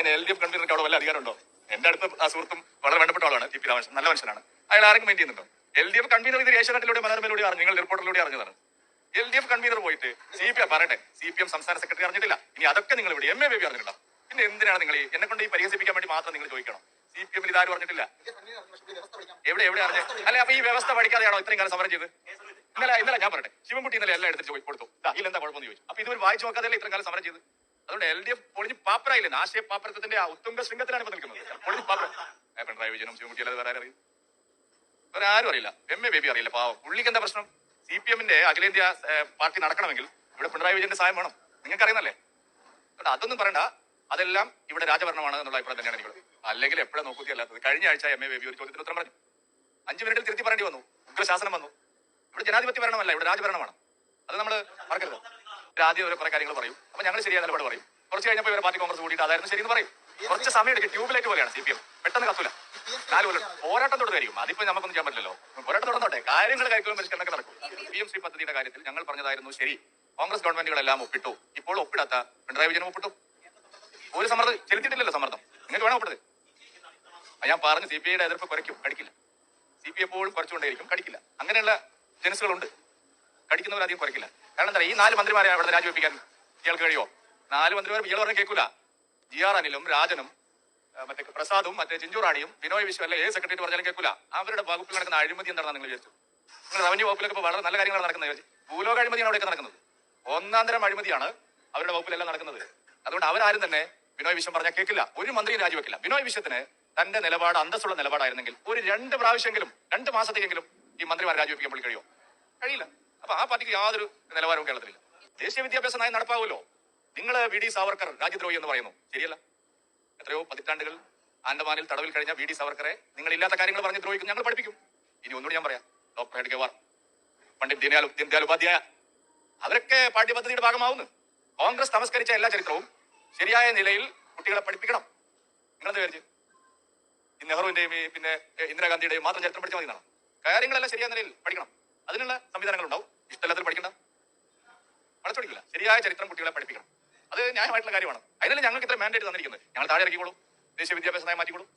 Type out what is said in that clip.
അതിന് L D F കൺവീനർക്ക് അവിടെ വല്ല അധികാരമുണ്ടോ? എന്റെ അടുത്ത് സുഹൃത്തും വളരെ വേണ്ടപ്പെട്ട ആളാണ് ടി പി രാമകൃഷ്ണൻ. നല്ല മനുഷ്യനാണ്. അയാൾ ആരെങ്കിലും മെയിൻ ചെയ്യുന്നുണ്ടോ? എൽ ഡി എഫ് കൺവീനർ ഇത് ഏഷ്യാനെറ്റിലൂടെ മനോരമയിലൂടെ അറിഞ്ഞു നിങ്ങൾ റിപ്പോർട്ടിലൂടെ അറിഞ്ഞതാണ്. എൽ ഡി എഫ് കൺവീനർ പോയിട്ട് സി പി എം പറയട്ടെ. സി പി എം സംസ്ഥാന സെക്രട്ടറി അറിഞ്ഞിട്ടില്ല. ഇനി അതൊക്കെ നിങ്ങൾ ഇവിടെ എം എ ബേബി അറിഞ്ഞിട്ടുണ്ടോ? പിന്നെ എന്തിനാണ് നിങ്ങൾ എന്നെ കൊണ്ട് ഈ പരിഹസിപ്പിക്കാൻ വേണ്ടി മാത്രം നിങ്ങൾ ചോദിക്കണം? സി പി എമ്മിൽ ഇതാരും അറിഞ്ഞിട്ടില്ല. എവിടെ എവിടെ അറിഞ്ഞു? അല്ലെ അപ്പൊ ഈ വ്യവസ്ഥ പഠിക്കാതെയാണോ ഇത്രയും കാലം സമരം ചെയ്ത് ഇന്നലെ ഇന്നലെ ഞാൻ പറയട്ടെ. ശിവൻകുട്ടി ഇന്നലെ എല്ലാം എടുത്തിട്ട് പോയി കൊടുത്തു. ഇല്ല എന്താ കുഴപ്പമെന്ന് ചോദിച്ചു. അപ്പൊ ഇതുവരെ വായിച്ചു നോക്കാതെ ഇത്രയും കാലം സമരം ചെയ്ത് അതുകൊണ്ട് എൽ ഡി എഫ് പൊളിഞ്ഞ് പാപ്പരായില്ലേ? ആശയ പാപ്പരത്തിന്റെ ആ ഉത്തുംഗ ശൃംഗത്തിലാണ് ഇപ്പൊ നിൽക്കുന്നത്. പൊളിഞ്ഞ് പാപ്പര പിണറായി വിജയനും ശിവൻകുട്ടി വേറെ ആരും അറിയും വേറെ ആരും അറിയില്ല. എം എ ബേബി അറിയില്ല പാവം. പുള്ളിക്ക് എന്താ പ്രശ്നം? സി പി എമ്മിന്റെ അഖിലേന്ത്യാ പാർട്ടി നടക്കണമെങ്കിൽ ഇവിടെ പിണറായി വിജയന്റെ സഹായം വേണം. നിങ്ങൾക്ക് അറിയുന്നല്ലേ അതുകൊണ്ട് അതൊന്നും പറയണ്ട. അതെല്ലാം ഇവിടെ രാജഭരണമാണ് എന്നുള്ള അഭിപ്രായം തന്നെയാണ് എനിക്ക് അല്ലെങ്കിൽ എപ്പോഴും നോക്കൂത്തി അല്ലാത്തത്? കഴിഞ്ഞ ആഴ്ച എം എ ബേബി ഒരു ചോദ്യത്തിന് ഉത്തരം പറഞ്ഞു. അഞ്ച് മിനിറ്റിൽ തിരുത്തി പറയേണ്ടി വന്നു. ഉഗ്രശാസനം വന്നു. ഇവിടെ ജനാധിപത്യ ഭരണമല്ല ഇവിടെ രാജഭരണമാണ്. അത് നമ്മൾ മറക്കരുത്. ആദ്യം ഒരു കുറെ കാര്യങ്ങൾ പറയും. അപ്പൊ ഞങ്ങൾ ശരിയായ നിലപാട് പറയും. കുറച്ച് കഴിഞ്ഞപ്പോൾ ഇവരെ പാർട്ടി കോൺഗ്രസ് കൂടിയിട്ട് അതായിരുന്നു ശരി എന്ന് പറയും. കുറച്ച് സമയം എടുക്കും. ട്യൂബ്ലൈറ്റ് പോലെയാണ് സി പി എം. പെട്ടെന്ന് കത്തൂല. നാല് കൊല്ലം. പോരാട്ടം തുടരുമായിരിക്കും. അതിപ്പോ നമുക്കൊന്നും ചെയ്യാൻ പറ്റില്ലല്ലോ. പോരാട്ടം തുടർന്നോട്ടെ. കാര്യങ്ങൾ കൈക്കൊള്ളും പരിഷ്കരണമൊക്കെ നടക്കും. പി എം ശ്രീ പദ്ധതിയുടെ കാര്യത്തിൽ ഞങ്ങൾ പറഞ്ഞതായിരുന്നു ശരി. കോൺഗ്രസ് ഗവൺമെന്റുകളെല്ലാം ഒപ്പിട്ടു. ഇപ്പോൾ ഒപ്പിടാത്ത പിണറായി വിജയനും ഒപ്പിട്ടു. ഒരു സമ്മർദ്ദം ചെലുത്തിയിട്ടില്ലല്ലോ സമ്മർദ്ദം. നിങ്ങൾക്ക് വേണം ഒപ്പിടത് ആ, ഞാൻ പറഞ്ഞു സി പി ഐയുടെ എതിർപ്പ് കുറയ്ക്കും. കടിക്കില്ല. സി പി എപ്പോഴും കുറച്ചുകൊണ്ടേയിരിക്കും. കടിക്കില്ല. അങ്ങനെയുള്ള ജനസുകളുണ്ട് കടിക്കുന്നവരധികം കുറയ്ക്കില്ല. കാരണം എന്താ ഈ നാല് മന്ത്രിമാരെ അവിടെ രാജിവെപ്പിക്കാൻ ഇയാൾക്ക് കഴിയോ നാല് മന്ത്രിമാർ ഇയാൾ പറഞ്ഞ കേൾക്കൂല. ജി ആർ അനിലും രാജനും മറ്റേ പ്രസാദും മറ്റേ ചിഞ്ചൂറാണിയും ബിനോയ് വിശ്വ അല്ലെ ഏത് സെക്രട്ടറി പറഞ്ഞാലും കേൾക്കൂല. അവരുടെ വകുപ്പിൽ നടക്കുന്ന അഴിമതി എന്താണെന്ന് നിങ്ങൾ വിചാരിച്ചു നിങ്ങൾ റവന്യൂ വകുപ്പിലൊക്കെ ഇപ്പോൾ വളരെ നല്ല കാര്യങ്ങളാണ് നടക്കുന്നത്. ഭൂലോക അഴിമതിയാണ് അവിടെയൊക്കെ നടക്കുന്നത്. ഒന്നാം തരം അഴിമതിയാണ് അവരുടെ വകുപ്പിലെല്ലാം നടക്കുന്നത്. അതുകൊണ്ട് അവരാരും തന്നെ ബിനോയ് വിശ്വം പറഞ്ഞാൽ കേൾക്കില്ല. ഒരു മന്ത്രിയും രാജിവെക്കില്ല. ബിനോയ് വിശ്വത്തിന് തന്റെ നിലപാട് അന്തസ്സുള്ള നിലപാടായിരുന്നെങ്കിൽ ഒരു രണ്ട് പ്രാവശ്യമെങ്കിലും രണ്ട് മാസത്തേക്കെങ്കിലും ഈ മന്ത്രിമാർ രാജിവെപ്പിക്കാൻ പുള്ളി കഴിയുമോ? കഴിയില്ല. അപ്പൊ ആ പാർട്ടിക്ക് യാതൊരു നിലവാരവും കേരളത്തിലില്ല. ദേശീയ വിദ്യാഭ്യാസ നയം നടപ്പാവുമല്ലോ. നിങ്ങൾ വി. ഡി. സാവർക്കർ രാജ്യദ്രോഹി എന്ന് പറയുന്നു. ശരിയല്ല? എത്രയോ പതിറ്റാണ്ടുകൾ ആൻഡമാനിൽ തടവിൽ കഴിഞ്ഞ വി. ഡി. സാവർക്കറെ നിങ്ങൾ ഇല്ലാത്ത കാര്യങ്ങൾ പറഞ്ഞ് ദ്രോഹിക്കും ഞങ്ങൾ പഠിപ്പിക്കും. ഇനി ഒന്നുകൂടി ഞാൻ പറയാം. ഡോക്ടർ ഹെഡ്ഗേവാർ പണ്ഡിറ്റ് ദീനയാൽ ദീൻദയാൽ ഉപാധ്യായ അവരൊക്കെ പാഠ്യപദ്ധതിയുടെ ഭാഗമാവുന്നു. കോൺഗ്രസ് തമസ്കരിച്ച എല്ലാ ചരിത്രവും ശരിയായ നിലയിൽ കുട്ടികളെ പഠിപ്പിക്കണം. നിങ്ങളെന്ത് വിചാരിച്ച്? ഈ നെഹ്റുവിന്റെയും ഈ പിന്നെ ഇന്ദിരാഗാന്ധിയുടെയും മാത്രം ചരിത്രം പഠിച്ചാൽ മതി എന്നാണ്? കാര്യങ്ങളെല്ലാം ശരിയായ നിലയിൽ പഠിക്കണം. അതിനുള്ള സംവിധാനങ്ങൾ ഉണ്ടാവും ഇഷ്ടമില്ലാത്തത് പഠിക്കണ്ട. വളച്ചൊടിക്കില്ല ശരിയായ ചരിത്രം കുട്ടികളെ പഠിപ്പിക്കണം. അത് ന്യായമായിട്ടുള്ള കാര്യമാണ്. അതിനല്ലേ ഞങ്ങൾക്ക് ഇത്ര മാൻഡേറ്റ് തന്നിരിക്കുന്നത്? ഞങ്ങൾ താഴെ ഇറക്കിക്കോളും. ദേശീയ വിദ്യാഭ്യാസ നയം മാറ്റിക്കോളും.